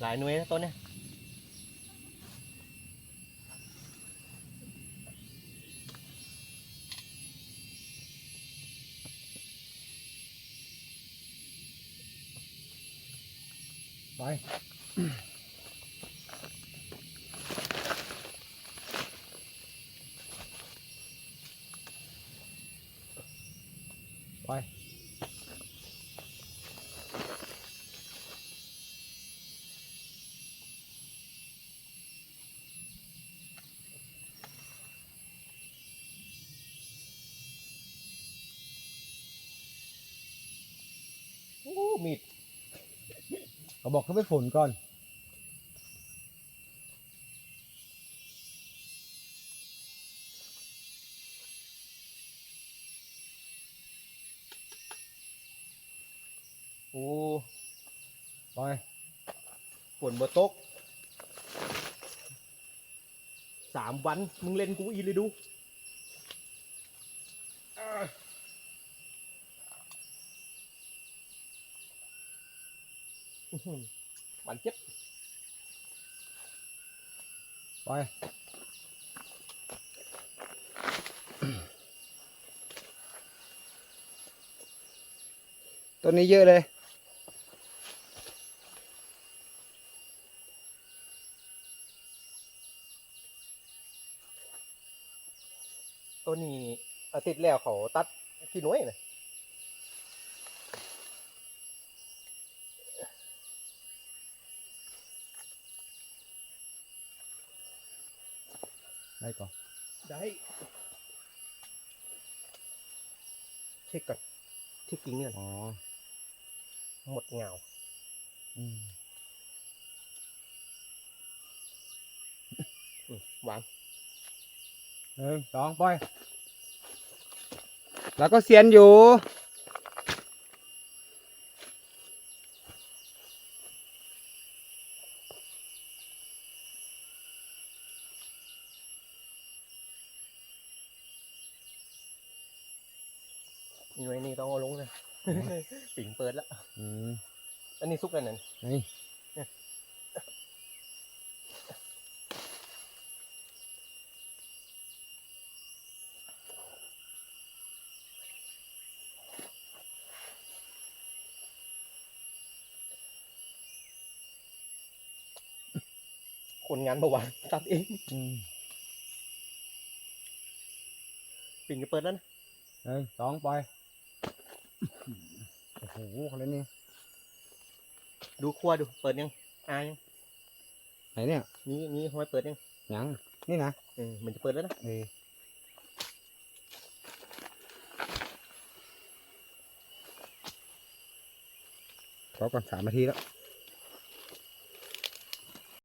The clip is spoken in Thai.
หลายหน่วยนะต้นเนี่ย ไป ไป โอ้ มีดเขาบอกเขาไปฝนก่อน โอ้ไปฝนบ่ตกสามวัน มึงเล่นกูอีเลยดูอ่าอื้อ หือหวานเจ็บไปต้นนี้เยอะเลยตัวนี้อาทิตย์แล้วเขาตัดกี่หน่วยนะ ได้ก่อนได้ เช็คก่อนเช็คจริงเนี่ยอ๋อหมดเงาอืมอืมวางหนึ่งสองไป แล้วก็เสียนอยู่ หน่วยนี้ต้องเอาลงเลยปิ่งเปิดแล้วอืมอันนี้ซุกแล้วนั่นนี่คนงานประวัติตัดเองอืมปิ่งจะเปิดแล้วนะหนึ่งสองไป โอ้โหเขาเล่นนี่ดูครัวดู เปิดยังอายังไหนเนี่ยนี่นี่ห้อยเปิดยังยังนี่นะเออมันจะเปิดแล้วนะเออขอก่อนสามนาทีแล้ว